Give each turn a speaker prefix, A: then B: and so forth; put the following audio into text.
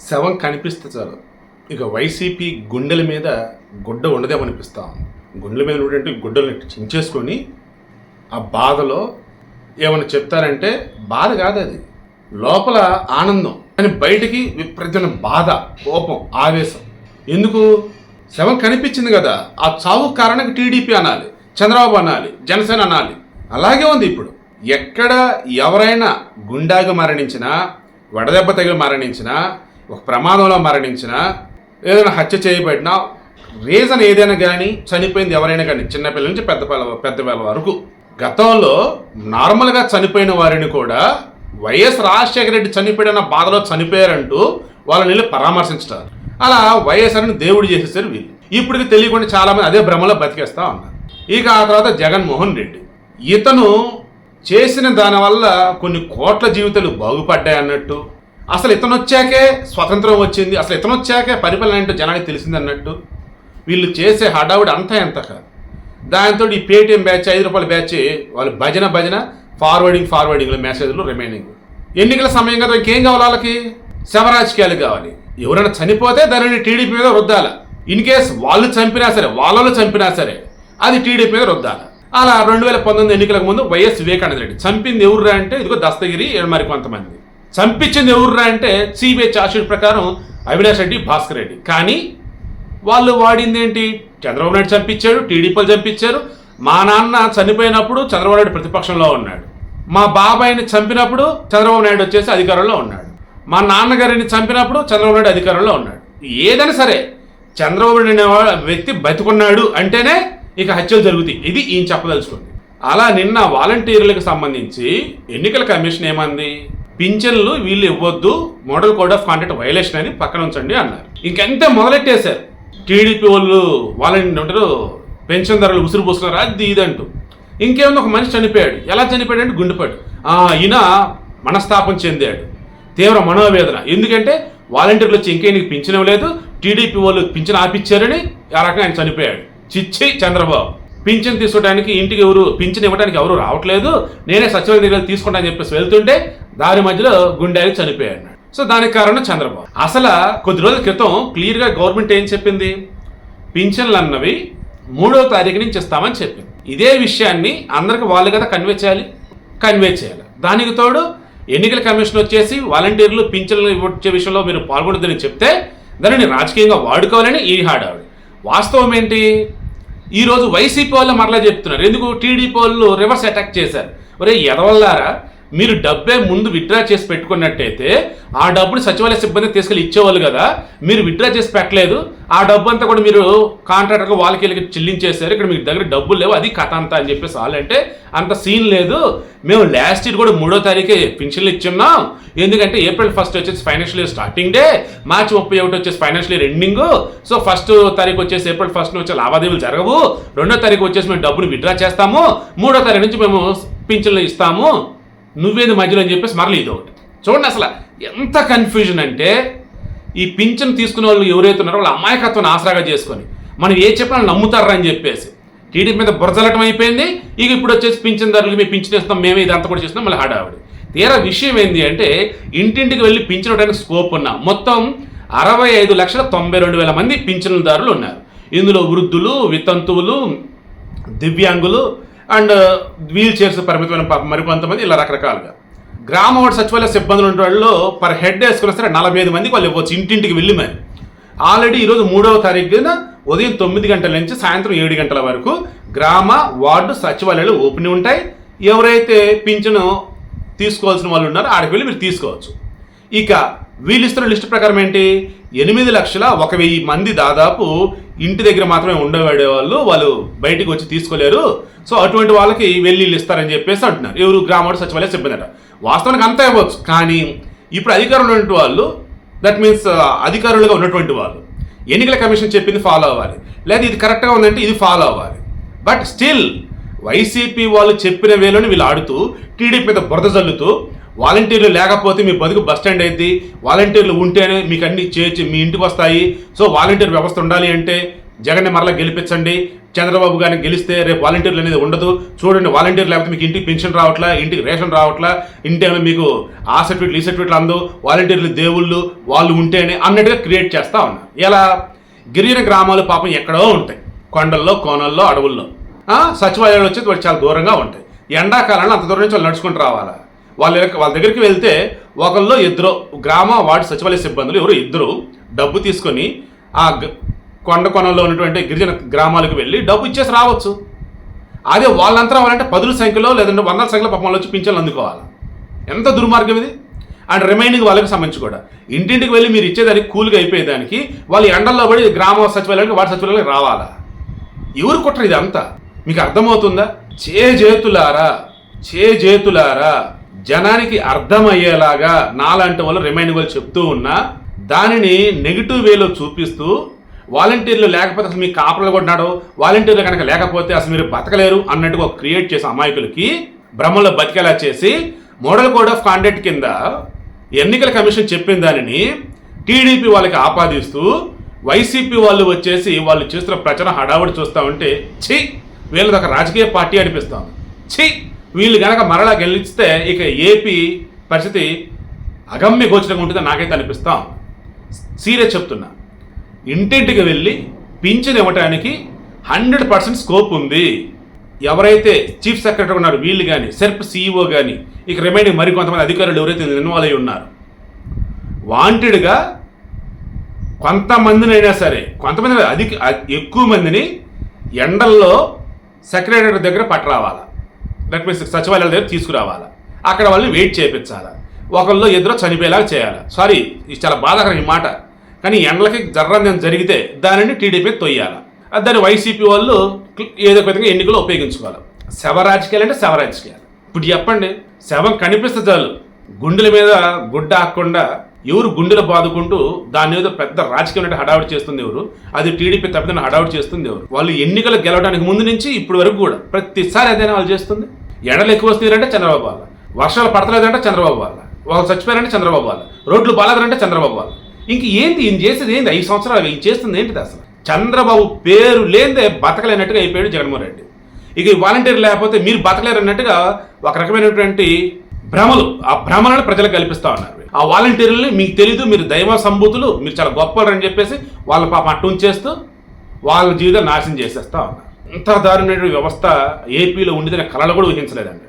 A: శవం కనిపిస్తే చాలు. ఇక వైసీపీ గుండెల మీద గుడ్డ ఉండదేమనిపిస్తా ఉంది. గుండెల మీద ఉన్నటువంటి గుడ్డలు చించేసుకొని ఆ బాధలో ఏమైనా చెప్తారంటే బాధ కాదు అది లోపల ఆనందం కానీ బయటికి విపరీతమైన బాధ కోపం ఆవేశం. ఎందుకు? శవం కనిపించింది కదా ఆ చావు కారణం టీడీపీ అనాలి చంద్రబాబు అనాలి జనసేన అనాలి. అలాగే ఉంది ఇప్పుడు. ఎక్కడ ఎవరైనా గుండాగా మరణించినా వడదెబ్బ తగిలి మరణించినా ఒక ప్రమాదంలో మరణించినా ఏదైనా హత్య చేయబడినా రీజన్ ఏదైనా కానీ చనిపోయింది ఎవరైనా కానీ చిన్నపిల్లల నుంచి పెద్ద పిల్ల పెద్ద పిల్లల వరకు. గతంలో నార్మల్గా చనిపోయిన వారిని కూడా వైఎస్ రాజశేఖర రెడ్డి చనిపోయిన బాధలో చనిపోయారంటూ వాళ్ళని వెళ్ళి పరామర్శించారు అలా వైఎస్ఆర్ని దేవుడు చేసేసారు వీళ్ళు. ఇప్పటికి తెలియకుండా చాలామంది అదే భ్రమలో బతికేస్తా ఉన్నారు. ఇక ఆ తర్వాత జగన్మోహన్ రెడ్డి. ఇతను చేసిన దానివల్ల కొన్ని కోట్ల జీవితాలు బాగుపడ్డాయి అన్నట్టు అసలు ఇతను వచ్చాకే స్వతంత్రం వచ్చింది అసలు ఇతను వచ్చాకే పరిపాలన ఏంటో జనానికి తెలిసింది అన్నట్టు వీళ్ళు చేసే హడావుడి అంతా ఎంత కాదు. దాంతో ఈ పేటిఎం బ్యాచ్ ఐదు రూపాయల బ్యాచ్ వాళ్ళు భజన భజన ఫార్వర్డింగ్ ఫార్వర్డింగ్లో మెసేజ్లు రిమైనింగ్ ఎన్నికల సమయం కదా ఇంకేం కావాలి వాళ్ళకి? శవరాజకీయాలు కావాలి. ఎవరైనా చనిపోతే దానిని టీడీపీ మీద రుద్దాల? ఇన్ కేస్ వాళ్ళు చంపినా సరే వాళ్ళలో చంపినా సరే అది టీడీపీ మీద రుద్దాల? అలా రెండు వేల పంతొమ్మిది ఎన్నికలకు ముందు వైఎస్ వివేకానంద రెడ్డి చంపింది ఎవరు అంటే ఇదిగో దస్తగిరి మరి కొంతమంది. చంపించింది ఎవర్రా అంటే సిబిఐ చార్జ్షీట్ ప్రకారం అవినాష్ రెడ్డి భాస్కర్ రెడ్డి. కానీ వాళ్ళు వాడింది ఏంటి చంద్రబాబు నాయుడు చంపించాడు టీడీపీలు చంపించారు. మా నాన్న చనిపోయినప్పుడు చంద్రబాబు నాయుడు ప్రతిపక్షంలో ఉన్నాడు. మా బాబాయిని చంపినప్పుడు చంద్రబాబు నాయుడు వచ్చేసి అధికారంలో ఉన్నాడు. మా నాన్నగారిని చంపినప్పుడు చంద్రబాబు నాయుడు అధికారంలో ఉన్నాడు. ఏదైనా సరే చంద్రబాబు నాయుడు అనే వ్యక్తి బతికున్నాడు అంటేనే ఇక హత్యలు జరుగుతాయి. ఇది ఈయన చెప్పదలుచుకుంది. అలా నిన్న వాలంటీర్లకు సంబంధించి ఎన్నికల కమిషన్ ఏమంది? పింఛన్లు వీళ్ళు ఇవ్వద్దు model code of conduct violation అని పక్కన ఉంచండి అన్నారు. ఇంకెంతే మొదలెట్టేశారు? టీడీపీ వాళ్ళు వాళ్ళని ఉంటారు పెన్షన్ ధరలు ఉసురు పోసుకున్నారు అది ఇది అంటూ ఇంకేముంది ఒక మనిషి చనిపోయాడు. ఎలా చనిపోయాడు అంటే గుండెపాడు ఈయన మనస్తాపం చెందాడు. తీవ్ర మనోవేదన. ఎందుకంటే వాలంటీర్లు వచ్చి ఇంకే నీకు పింఛనం లేదు టీడీపీ వాళ్ళు పింఛన్ ఆపిచ్చారని ఆ రకంగా ఆయన చనిపోయాడు. చిచ్చి చంద్రబాబు. పింఛన్ తీసుకోవడానికి ఇంటికి ఎవరు పింఛన్ ఇవ్వడానికి ఎవరు రావట్లేదు. నేనే సచివాలయం దగ్గర తీసుకుంటా అని చెప్పేసి వెళ్తుంటే దారి మధ్యలో గుండెలు చనిపోయాడు సో దానికి కారణం చంద్రబాబు. అసలు కొద్ది రోజుల క్రితం క్లియర్గా గవర్నమెంట్ ఏం చెప్పింది? పింఛన్లు అన్నవి మూడో తారీఖు నుంచి ఇస్తామని చెప్పింది. ఇదే విషయాన్ని అందరికి వాళ్ళు కదా కన్వే చేయాలి? కన్వే చేయాలి. దానికి తోడు ఎన్నికల కమిషన్ వచ్చేసి వాలంటీర్లు పింఛన్లు ఇచ్చే విషయంలో మీరు పాల్గొనదని చెప్తే దానిని రాజకీయంగా వాడుకోవాలని ఈ హాడావిడి. వాస్తవం ఏంటి? ఈరోజు వైసీపీ వాళ్ళు మరలా చెప్తున్నారు. ఎందుకు? టీడీపీ వాళ్ళు రివర్స్ అటాక్ చేశారు. ఒరే ఎదవల్లారా? మీరు డబ్బే ముందు విత్డ్రా చేసి పెట్టుకున్నట్టయితే ఆ డబ్బుని సచివాలయ సిబ్బంది తీసుకెళ్ళి ఇచ్చేవాళ్ళు కదా మీరు విత్డ్రా చేసి పెట్టలేదు. ఆ డబ్బు అంతా కూడా మీరు కాంట్రాక్టర్కి వాళ్ళకి వెళ్ళి చెల్లించేశారు. ఇక్కడ మీ దగ్గర డబ్బులు లేవు. అది కథ అంతా అని చెప్పేసి వాళ్ళంటే అంత సీన్ లేదు. మేము లాస్ట్ ఇయర్ కూడా మూడో తారీఖే పెన్షన్లు ఇచ్చున్నాం. ఎందుకంటే ఏప్రిల్ ఫస్ట్ వచ్చేసి financial year starting day March ముప్పై ఒకటి వచ్చేసి financial year ending so first తారీఖు వచ్చేసి ఏప్రిల్ ఫస్ట్ వచ్చే లావాదేవీలు జరగవు. రెండో తారీఖు వచ్చేసి మేము డబ్బులు విత్డ్రా చేస్తాము. మూడో తారీఖు నుంచి మేము పింఛన్లు ఇస్తాము. నువ్వేది మధ్యలో అని చెప్పేసి మరలి ఇది ఒకటి. చూడండి అసలు ఎంత కన్ఫ్యూజన్ అంటే ఈ పింఛన్ తీసుకునే వాళ్ళు ఎవరైతే ఉన్నారో వాళ్ళ అమాయకత్వాన్ని ఆసరాగా చేసుకొని మనం ఏ చెప్పినా నమ్ముతారా అని చెప్పేసి టీడీపీ మీద బురజలటం అయిపోయింది. ఇక ఇప్పుడు వచ్చేసి పింఛన్ ధరలు మేము పింఛన్ ఇస్తాం మేమే ఇదంతా కూడా చేస్తున్నాం మళ్ళీ హడావిడి. తీరా విషయం ఏంటి అంటే ఇంటింటికి వెళ్ళి పింఛన్ ఇవ్వడానికి స్కోప్ ఉన్నా. మొత్తం అరవై ఐదు లక్షల తొంభై రెండు వేల మంది పింఛన్దారులు ఉన్నారు. ఇందులో వృద్ధులు వితంతువులు దివ్యాంగులు అండ్ వీల్ చైర్స్ పరిమితమైన మరికొంతమంది ఇలా రకరకాలుగా. గ్రామ వార్డు సచివాలయ సిబ్బందులు ఉన్న వాళ్ళు పర్ హెడ్ వేసుకుని వస్తే నలభై ఐదు మందికి వాళ్ళు ఇవ్వచ్చు ఇంటింటికి వెళ్ళి మరి. ఆల్రెడీ ఈరోజు మూడవ తారీఖున ఉదయం తొమ్మిది గంటల నుంచి సాయంత్రం ఏడు గంటల వరకు గ్రామ వార్డు సచివాలయాలు ఓపెన్ ఉంటాయి. ఎవరైతే పింఛను తీసుకోవాల్సిన వాళ్ళు ఉన్నారో ఆడికి వెళ్ళి మీరు తీసుకోవచ్చు. ఇక వీళ్ళు ఇస్తున్న లిస్ట్ ప్రకారం ఏంటి? ఎనిమిది లక్షల ఒక వెయ్యి మంది దాదాపు ఇంటి దగ్గర మాత్రమే ఉండబడే వాళ్ళు వాళ్ళు బయటికి వచ్చి తీసుకోలేరు. సో అటువంటి వాళ్ళకి వెళ్ళి వీళ్ళు ఇస్తారని చెప్పేసి అంటున్నారు. ఎవరు గ్రామ సచివాలయ సిబ్బంది వాస్తవానికి అంతా ఇవ్వచ్చు కానీ ఇప్పుడు అధికారంలో ఉన్నటువంటి వాళ్ళు దట్ మీన్స్ uh, అధికారులుగా ఉన్నటువంటి వాళ్ళు ఎన్నికల కమిషన్ చెప్పింది ఫాలో అవ్వాలి. లేదా ఇది కరెక్ట్గా ఉందంటే ఇది ఫాలో అవ్వాలి. బట్ స్టిల్ వైసీపీ వాళ్ళు చెప్పిన వేలోని వీళ్ళు ఆడుతూ టీడీపీ మీద బురద జల్లుతూ వాలంటీర్లు లేకపోతే మీ బతుకు బస్ స్టాండ్ అయింది. వాలంటీర్లు ఉంటేనే మీకు అన్ని చేర్చి మీ ఇంటికి వస్తాయి. సో వాలంటీర్ వ్యవస్థ ఉండాలి అంటే జగన్ని మరలా గెలిపించండి. చంద్రబాబు గారిని గెలిస్తే రేపు వాలంటీర్లు అనేది ఉండదు. చూడండి వాలంటీర్ లేకపోతే మీకు ఇంటికి పెన్షన్ రావట్లా ఇంటికి రేషన్ రావట్లా ఇంటి మీకు ఆ సర్టిఫికెట్లు ఈ సర్టిఫికెట్లు అందు వాలంటీర్లు దేవుళ్ళు వాళ్ళు ఉంటేనే అన్నట్టుగా క్రియేట్ చేస్తూ ఉన్నారు. ఎలా? గిరిజన గ్రామాలు పాపం ఎక్కడో ఉంటాయి. కొండల్లో కోనల్లో అడవుల్లో. సచివాలయాలు వచ్చి వాళ్ళు చాలా దూరంగా ఉంటాయి. ఎండాకాలంలో అంత దూరం నుంచి వాళ్ళు నడుచుకుంటూ రావాలా? వాళ్ళ వాళ్ళ దగ్గరికి వెళ్తే ఒకళ్ళు ఇద్దరు గ్రామ వార్డు సచివాలయ సిబ్బందులు ఎవరు ఇద్దరు డబ్బు తీసుకొని ఆ గ- కొండ కొనలో ఉన్నటువంటి గిరిజన గ్రామాలకు వెళ్ళి డబ్బు ఇచ్చేసి రావచ్చు. అదే వాళ్ళంతా రావాలంటే పదుల సంఖ్యలో లేదంటే వందల సంఖ్యలో పాపం వాళ్ళు వచ్చి పింఛన్లు అందుకోవాలి? ఎంత దుర్మార్గం ఇది? అండ్ రిమైనింగ్ వాళ్ళకి సంబంధించి కూడా. ఇంటింటికి వెళ్ళి మీరు ఇచ్చేదానికి కూల్గా అయిపోయేదానికి వాళ్ళు ఎండల్లో పడి గ్రామ సచివాలయానికి వార్డు సచివాలయానికి రావాలా? ఎవరు కుట్ర ఇది అంతా మీకు అర్థమవుతుందా? చేతులారా చేతులారా జనానికి అర్థమయ్యేలాగా నాలాంటి వాళ్ళు రిమైండ్ చెప్తూ ఉన్నా దానిని నెగిటివ్ వేలో చూపిస్తూ వాలంటీర్లు లేకపోతే అసలు మీ కాపలు కొట్టినాడు వాలంటీర్లు కనుక లేకపోతే అసలు మీరు బతకలేరు అన్నట్టుగా క్రియేట్ చేసే అమాయకులకి భ్రమంలో బతికేలా చేసి మోడల్ కోడ్ ఆఫ్ కాండక్ట్ కింద ఎన్నికల కమిషన్ చెప్పిన దానిని టీడీపీ వాళ్ళకి ఆపాదిస్తూ వైసీపీ వాళ్ళు వచ్చేసి వాళ్ళు చేస్తున్న ప్రచారం హడావుడి చూస్తా ఉంటే ఛీ! వీళ్ళది ఒక రాజకీయ పార్టీ అనిపిస్తాం ఛీ! వీళ్ళు కనుక మరలా గెలిస్తే ఇక ఏపీ పరిస్థితి అగమ్య గోచరంగా ఉంటుందని నాకైతే అనిపిస్తాం. సీరియస్ చెప్తున్నా. ఇంటింటికి వెళ్ళి పింఛన్ ఇవ్వటానికి హండ్రెడ్ పర్సెంట్ స్కోప్ ఉంది. ఎవరైతే చీఫ్ సెక్రటరీ ఉన్నారు వీళ్ళు కానీ సెర్ప్ సీఈఓ కానీ ఇక రిమైనింగ్ మరి కొంతమంది అధికారులు ఎవరైతే ఇన్వాల్వ్ అయి ఉన్నారు వాంటెడ్గా కొంతమందినైనా సరే కొంతమంది అధిక ఎక్కువ మందిని ఎండల్లో సెక్రటరీ దగ్గర పట్టరావాలి దట్ మీన్స్ సచివాలయాల దగ్గర తీసుకురావాలా? అక్కడ వాళ్ళని వెయిట్ చేయించాలా ఒకళ్ళు ఇద్దరో చనిపోయేలాగా చేయాలి? సారీ ఇది చాలా బాధాకరం ఈ మాట. కానీ ఎండలకి జర్రం జరిగితే దానిని టీడీపీ తొయ్యాలి? అది దాన్ని వైసీపీ వాళ్ళు ఏదో ఒక విధంగా ఎన్నికలు ఉపయోగించుకోవాలి? శవ రాజకీయాలు అంటే శవ రాజకీయాలు. ఇప్పుడు చెప్పండి శవం కనిపిస్తే చాలు. గుండెల మీద గుడ్డ ఆకుండా ఎవరు గుండెలు బాదుకుంటూ దాని ఏదో పెద్ద రాజకీయం అంటే హడావుడి చేస్తుంది ఎవరు? అది టీడీపీ తప్పిదని హడావుడి చేస్తుంది ఎవరు? వాళ్ళు ఎన్నికలు గెలవడానికి ముందు నుంచి ఇప్పటి వరకు కూడా ప్రతిసారి ఏదైనా వాళ్ళు చేస్తుంది. ఎండలు ఎక్కువ వస్తున్నారంటే చంద్రబాబు వాళ్ళ వర్షాలు పడతలేదంటే చంద్రబాబు వాళ్ళ వాళ్ళు చచ్చిపోయారంటే చంద్రబాబు వాళ్ళ రోడ్లు బాగాలేదంటే చంద్రబాబు వాళ్ళ ఇంక ఏంది ఈయన చేసేది ఏంది? ఐదు సంవత్సరాలు ఈయన చేస్తుంది ఏంటిది అసలు? చంద్రబాబు పేరు లేదే బతకలేనట్టుగా అయిపోయాడు జగన్మోహన్ రెడ్డి. ఇక వాలంటీర్ లేకపోతే మీరు బతకలేరు అన్నట్టుగా ఒక రకమైనటువంటి భ్రమలు ఆ భ్రమలను ప్రజలకు కల్పిస్తా ఉన్నారు ఆ వాలంటీర్లని మీకు తెలీదు మీరు దైవ సంబూతులు మీరు చాలా గొప్పలు అని చెప్పేసి వాళ్ళ పాప అట్టు చేస్తూ వాళ్ళ జీవితం నాశనం చేసేస్తా ఉన్నారు. ఇంత దారుణమైన వ్యవస్థ ఏపీలో ఉండిదనే కళలు కూడా ఊహించలేదండి.